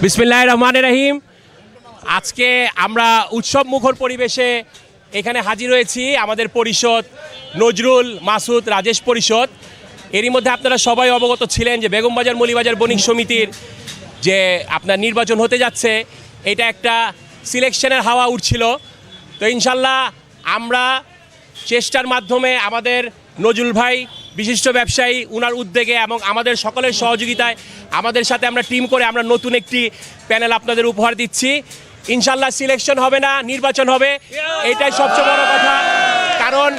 বিসমিল্লাহ রহমান রহিম। আজকে আমরা উৎসব মুখর পরিবেশে এখানে হাজির হয়েছি আমাদের পরিষদ নজরুল মাসুদ রাজেশ পরিষদ। এরই মধ্যে আপনারা সবাই অবগত ছিলেন যে বেগমবাজার মলিবাজার বণিক সমিতির যে আপনার নির্বাচন হতে যাচ্ছে, এটা একটা সিলেকশনের হাওয়া উঠছিল। তো ইনশাল্লাহ আমরা চেষ্টার মাধ্যমে আমাদের নজরুল ভাই বিশিষ্ট ব্যবসায়ী, উনার উদ্যোগে এবং আমাদের সকলের সহযোগিতায় আমাদের সাথে আমরা টিম করে আমরা নতুন একটি প্যানেল আপনাদের উপহার দিচ্ছি। ইনশাল্লাহ সিলেকশন হবে না, নির্বাচন হবে। এটাই সবচেয়ে বড় কথা। কারণ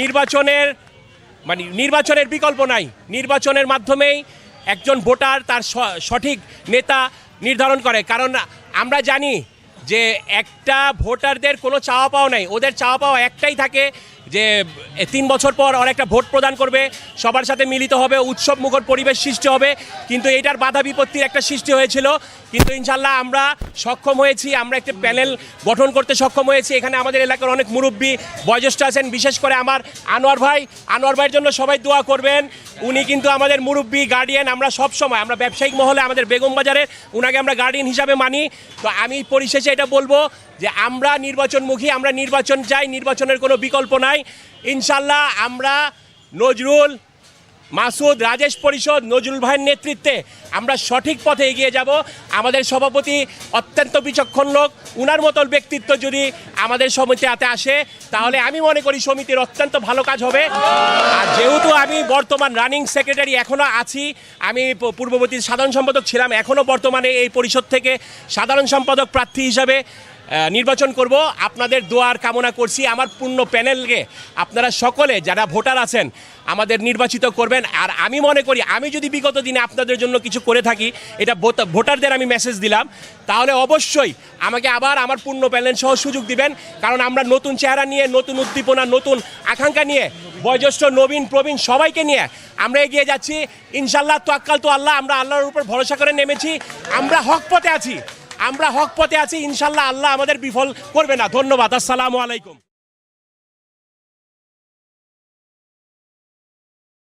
নির্বাচনের মানে নির্বাচনের বিকল্প নাই। নির্বাচনের মাধ্যমেই একজন ভোটার তার সঠিক নেতা নির্ধারণ করে। কারণ আমরা জানি যে একটা ভোটারদের কোনো চাওয়া পাওয়া নাই। ওদের চাওয়া পাওয়া একটাই থাকে যে তিন বছর পর অনেকটা ভোট প্রদান করবে, সবার সাথে মিলিত হবে, উৎসব মুখর পরিবেশ সৃষ্টি হবে, কিন্তু এটার বাধা বিপত্তির একটা সৃষ্টি হয়েছিল। কিন্তু ইনশাল্লাহ আমরা সক্ষম হয়েছি, আমরা একটা প্যানেল গঠন করতে সক্ষম হয়েছি। এখানে আমাদের এলাকার অনেক মুরব্বী, বয়োজ্যেষ্ঠ আছেন, বিশেষ করে আমার আনোয়ার ভাই। আনোয়ার ভাইয়ের জন্য সবাই দোয়া করবেন, উনি কিন্তু আমাদের মুরব্বী গার্ডিয়ান আমরা সব সময় আমরা ব্যবসায়িক মহলে আমাদের বেগম বাজারের, উনাকে আমরা গার্ডিয়ান হিসাবে মানি। তো আমি পরিশেষে এটা বলব যে, আমরা নির্বাচনমুখী, আমরা নির্বাচন চাই, নির্বাচনের কোনো বিকল্প নাই। ইনশাল্লাহ আমরা নজরুল মাসুদ রাজেশ পরিষদ নজরুল ভাইয়ের নেতৃত্বে আমরা সঠিক পথে এগিয়ে যাব। আমাদের সভাপতি অত্যন্ত বিচক্ষণ লোক, উনার মতন ব্যক্তিত্ব যদি আমাদের সমিতিতে আসে, তাহলে আমি মনে করি সমিতির অত্যন্ত ভালো কাজ হবে। আর যেহেতু আমি বর্তমান রানিং সেক্রেটারি এখনও আছি, আমি পূর্ববর্তী সাধারণ সম্পাদক ছিলাম এখনও বর্তমানে এই পরিষদ থেকে সাধারণ সম্পাদক প্রার্থী হিসাবে নির্বাচন করব। আপনাদের দোয়ার কামনা করছি। আমার পূর্ণ প্যানেলকে আপনারা সকলে যারা ভোটার আছেন, আমাদের নির্বাচিত করবেন। আর আমি মনে করি, আমি যদি বিগত দিনে আপনাদের জন্য কিছু করে থাকি, এটা ভোটারদের আমি মেসেজ দিলাম, তাহলে অবশ্যই আমাকে আবার আমার পূর্ণ প্যানেল সহ সুযোগ দিবেন। কারণ আমরা নতুন চেহারা নিয়ে, নতুন উদ্দীপনা, নতুন আকাঙ্ক্ষা নিয়ে, বয়োজ্যেষ্ঠ, নবীন, প্রবীণ সবাইকে নিয়ে আমরা এগিয়ে যাচ্ছি। ইনশাল্লাহ তো আক্কাল তো আল্লাহ, আমরা আল্লাহর উপর ভরসা করে নেমেছি। আমরা হক পথে আছি। আমরা হক পথে আছি ইনশাল্লাহ আল্লাহ আমাদের বিফল করবে না। ধন্যবাদ আসসালামু আলাইকুম।